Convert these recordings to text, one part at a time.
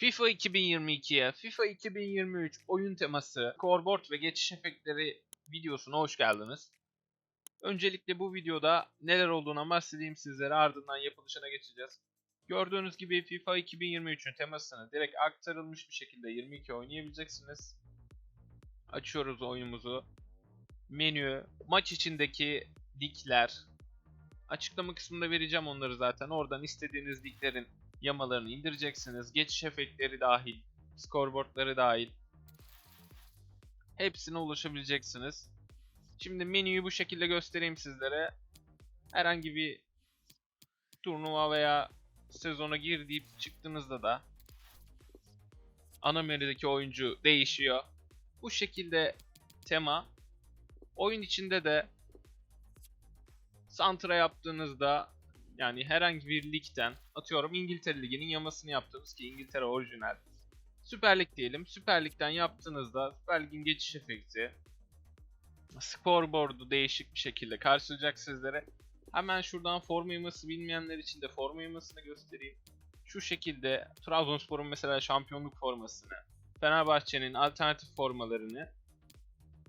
FIFA 2022'ye FIFA 2023 oyun teması, scoreboard ve geçiş efektleri videosuna hoş geldiniz. Öncelikle bu videoda neler olduğuna bahsedeyim sizlere ardından yapılışına geçeceğiz. Gördüğünüz gibi FIFA 2023'ün temasını direkt aktarılmış bir şekilde 22 oynayabileceksiniz. Açıyoruz oyunumuzu. Menü, maç içindeki ligler. Açıklama kısmında vereceğim onları zaten. Oradan istediğiniz liglerin yamalarını indireceksiniz. Geçiş efektleri dahil, scoreboardları dahil. Hepsine ulaşabileceksiniz. Şimdi menüyü bu şekilde göstereyim sizlere. Herhangi bir turnuva veya sezona gir deyip çıktığınızda da ana menüdeki oyuncu değişiyor. Bu şekilde tema. Oyun içinde de Santra yaptığınızda yani herhangi bir ligden atıyorum İngiltere Ligi'nin yamasını yaptığımız ki İngiltere orijinal. Süper Lig diyelim. Süper Lig'den yaptığınızda Süper Lig'in geçiş efekti scoreboard'u değişik bir şekilde karşılayacak sizlere. Hemen şuradan forma yaması bilmeyenler için de forma yamasını göstereyim. Şu şekilde Trabzonspor'un mesela şampiyonluk formasını, Fenerbahçe'nin alternatif formalarını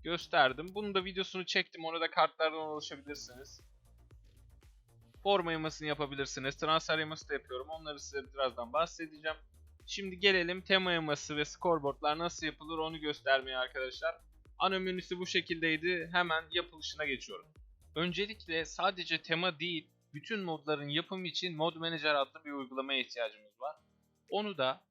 gösterdim. Bunu da videosunu çektim. Orada kartlardan ulaşabilirsiniz. Forma yamasını yapabilirsiniz. Transfer yaması da yapıyorum. Onları size birazdan bahsedeceğim. Şimdi gelelim tema yaması ve scoreboardlar nasıl yapılır onu göstermeye arkadaşlar. Ana menüsü bu şekildeydi. Hemen yapılışına geçiyorum. Öncelikle sadece tema değil, bütün modların yapımı için Mod Manager adlı bir uygulamaya ihtiyacımız var. Onu da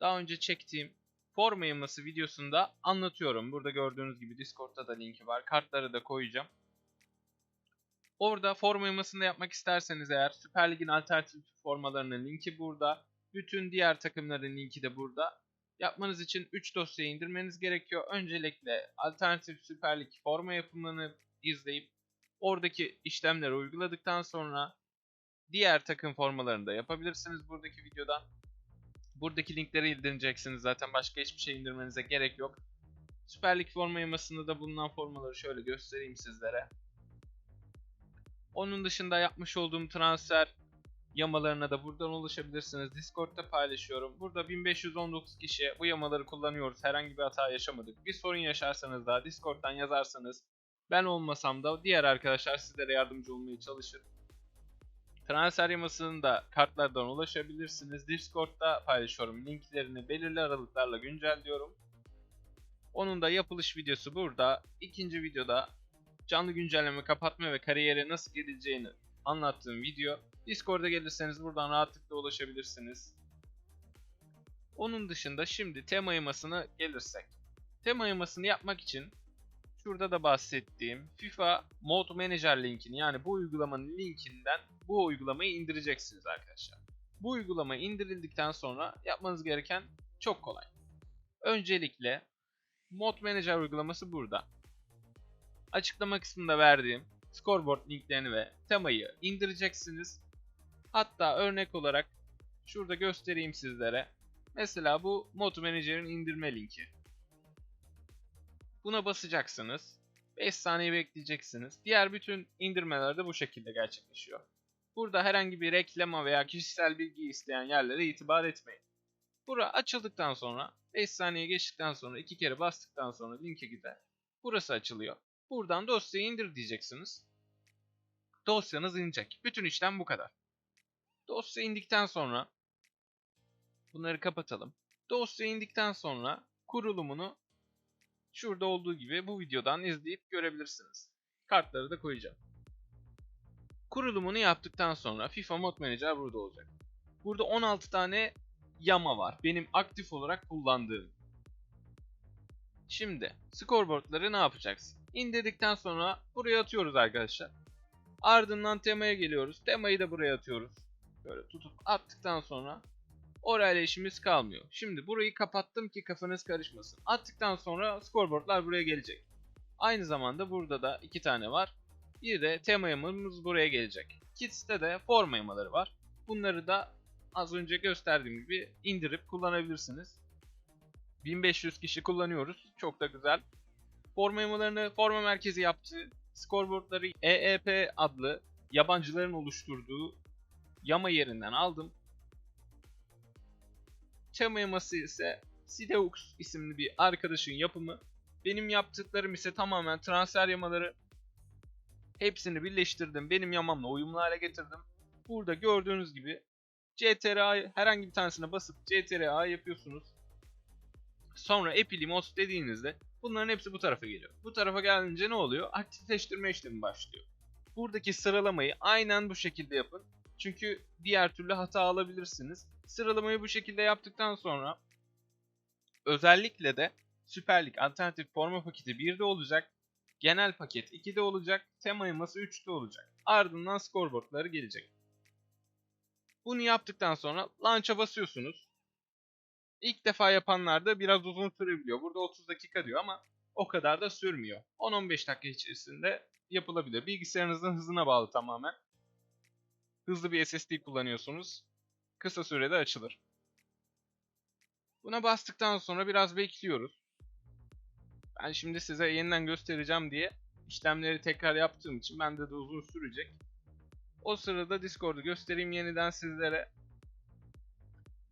daha önce çektiğim forma yaması videosunda anlatıyorum. Burada gördüğünüz gibi Discord'da da linki var. Kartları da koyacağım. Orada forma yamasını yapmak isterseniz eğer Süper Lig'in alternatif formalarının linki burada. Bütün diğer takımların linki de burada. Yapmanız için 3 dosyayı indirmeniz gerekiyor. Öncelikle alternatif Süper Lig forma yapımını izleyip oradaki işlemleri uyguladıktan sonra diğer takım formalarını da yapabilirsiniz buradaki videodan. Buradaki linkleri indireceksiniz zaten başka hiçbir şey indirmenize gerek yok. Süper Lig forma yamasında da bulunan formaları şöyle göstereyim sizlere. Onun dışında yapmış olduğum transfer yamalarına da buradan ulaşabilirsiniz. Discord'da paylaşıyorum. Burada 1519 kişi bu yamaları kullanıyoruz. Herhangi bir hata yaşamadık. Bir sorun yaşarsanız da Discord'dan yazarsanız ben olmasam da diğer arkadaşlar sizlere yardımcı olmaya çalışır. Transfer yamasını da kartlardan ulaşabilirsiniz. Discord'da paylaşıyorum. Linklerini belirli aralıklarla güncelliyorum. Onun da yapılış videosu burada. İkinci videoda canlı güncelleme, kapatma ve kariyere nasıl geleceğini anlattığım video. Discord'a gelirseniz buradan rahatlıkla ulaşabilirsiniz. Onun dışında şimdi tema yamasına gelirsek. Tema yamasını yapmak için şurada da bahsettiğim FIFA Mod Manager linkini yani bu uygulamanın linkinden bu uygulamayı indireceksiniz arkadaşlar. Bu uygulama indirildikten sonra yapmanız gereken çok kolay. Öncelikle Mod Manager uygulaması burada. Açıklama kısmında verdiğim scoreboard linklerini ve temayı indireceksiniz. Hatta örnek olarak şurada göstereyim sizlere. Mesela bu Mod Manager'ın indirme linki. Buna basacaksınız. 5 saniye bekleyeceksiniz. Diğer bütün indirmeler de bu şekilde gerçekleşiyor. Burada herhangi bir reklama veya kişisel bilgi isteyen yerlere itibar etmeyin. Bura açıldıktan sonra 5 saniye geçtikten sonra iki kere bastıktan sonra linke gider. Burası açılıyor. Buradan dosyayı indir diyeceksiniz. Dosyanız inecek. Bütün işlem bu kadar. Dosya indikten sonra bunları kapatalım. Dosya indikten sonra kurulumunu şurada olduğu gibi bu videodan izleyip görebilirsiniz. Kartları da koyacağım. Kurulumunu yaptıktan sonra FIFA Mod Manager burada olacak. Burada 16 tane yama var. Benim aktif olarak kullandığım. Şimdi scoreboardları ne yapacaksın? İndirdikten sonra buraya atıyoruz arkadaşlar. Ardından temaya geliyoruz. Temayı da buraya atıyoruz. Böyle tutup attıktan sonra orayla işimiz kalmıyor. Şimdi burayı kapattım ki kafanız karışmasın. Attıktan sonra scoreboardlar buraya gelecek. Aynı zamanda burada da iki tane var. Bir de tema yamamız buraya gelecek. Kits'te de forma yamaları var. Bunları da az önce gösterdiğim gibi indirip kullanabilirsiniz. 1500 kişi kullanıyoruz. Çok da güzel. Forma yamalarını forma merkezi yaptı. Scoreboardları EEP adlı yabancıların oluşturduğu yama yerinden aldım. Tema yaması ise Sideux isimli bir arkadaşın yapımı. Benim yaptıklarım ise tamamen transfer yamaları. Hepsini birleştirdim. Benim yamamla uyumlu hale getirdim. Burada gördüğünüz gibi CTRA herhangi bir tanesine basıp CTRA yapıyorsunuz. Sonra Epilimos dediğinizde bunların hepsi bu tarafa geliyor. Bu tarafa gelince ne oluyor? Aktifleştirme işlemi başlıyor. Buradaki sıralamayı aynen bu şekilde yapın. Çünkü diğer türlü hata alabilirsiniz. Sıralamayı bu şekilde yaptıktan sonra özellikle de Süper Lig alternatif forma paketi 1'de olacak. Genel paket 2'de olacak. Tema yaması 3'te olacak. Ardından scoreboardları gelecek. Bunu yaptıktan sonra launch'a basıyorsunuz. İlk defa yapanlar da biraz uzun sürebiliyor. Burada 30 dakika diyor ama o kadar da sürmüyor. 10-15 dakika içerisinde yapılabilir. Bilgisayarınızın hızına bağlı tamamen. Hızlı bir SSD kullanıyorsunuz. Kısa sürede açılır. Buna bastıktan sonra biraz bekliyoruz. Ben şimdi size yeniden göstereceğim diye işlemleri tekrar yaptığım için bende de uzun sürecek. O sırada Discord'u göstereyim yeniden sizlere.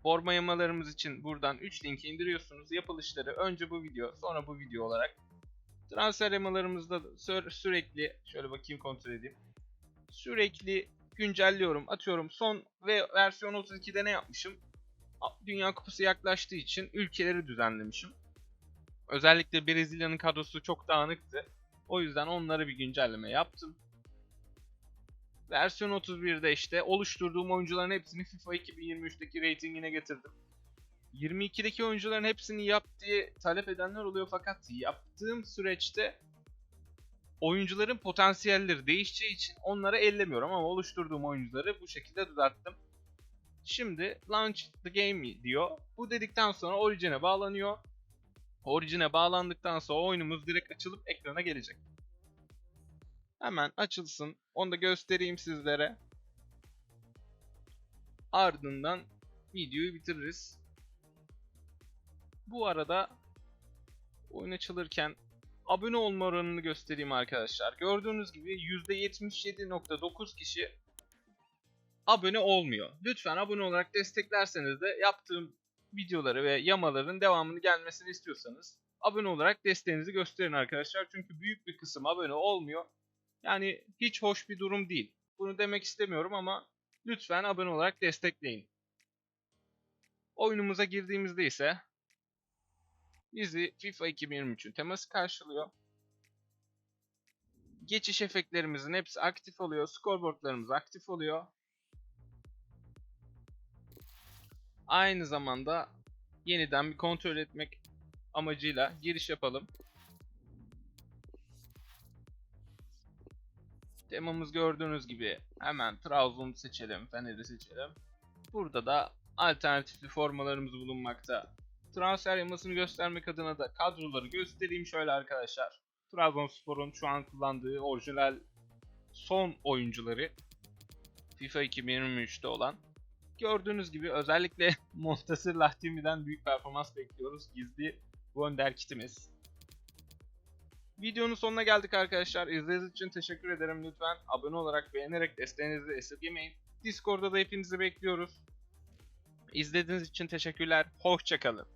Forma yamalarımız için buradan 3 linki indiriyorsunuz. Yapılışları önce bu video sonra bu video olarak. Transfer yamalarımızda da sür- sürekli şöyle bakayım kontrol edeyim. Sürekli güncelliyorum, atıyorum. Son ve versiyon 32'de ne yapmışım? Dünya Kupası yaklaştığı için ülkeleri düzenlemişim. Özellikle Brezilya'nın kadrosu çok dağınıktı. O yüzden onlara bir güncelleme yaptım. Versiyon 31'de işte oluşturduğum oyuncuların hepsini FIFA 2023'teki reytingine getirdim. 22'deki oyuncuların hepsini yap diye talep edenler oluyor fakat yaptığım süreçte oyuncuların potansiyelleri değişeceği için onları ellemiyorum ama oluşturduğum oyuncuları bu şekilde düzelttim. Şimdi launch the game diyor. Bu dedikten sonra Origin'e bağlanıyor. Origin'e bağlandıktan sonra oyunumuz direkt açılıp ekrana gelecek. Hemen açılsın. Onu da göstereyim sizlere. Ardından videoyu bitiririz. Bu arada oyun açılırken abone olma oranını göstereyim arkadaşlar. Gördüğünüz gibi %77.9 kişi abone olmuyor. Lütfen abone olarak desteklerseniz de yaptığım videoları ve yamaların devamını gelmesini istiyorsanız abone olarak desteğinizi gösterin arkadaşlar. Çünkü büyük bir kısım abone olmuyor. Yani hiç hoş bir durum değil. Bunu demek istemiyorum ama lütfen abone olarak destekleyin. Oyunumuza girdiğimizde ise bizi FIFA 2023'ün teması karşılıyor. Geçiş efektlerimizin hepsi aktif oluyor. Scoreboardlarımız aktif oluyor. Aynı zamanda yeniden bir kontrol etmek amacıyla giriş yapalım. Temamız gördüğünüz gibi hemen Trabzon seçelim, Fener'i seçelim. Burada da alternatifli formalarımız bulunmakta. Transfer yamasını göstermek adına da kadroları göstereyim şöyle arkadaşlar. Trabzonspor'un şu an kullandığı orijinal son oyuncuları FIFA 2023'te olan. Gördüğünüz gibi özellikle Montasir Lahtimi'den büyük performans bekliyoruz. Gizli Wonder kitimiz. Videonun sonuna geldik arkadaşlar. İzlediğiniz için teşekkür ederim. Lütfen abone olarak beğenerek desteğinizi esirgemeyin. Discord'da da hepinizi bekliyoruz. İzlediğiniz için teşekkürler. Hoşçakalın.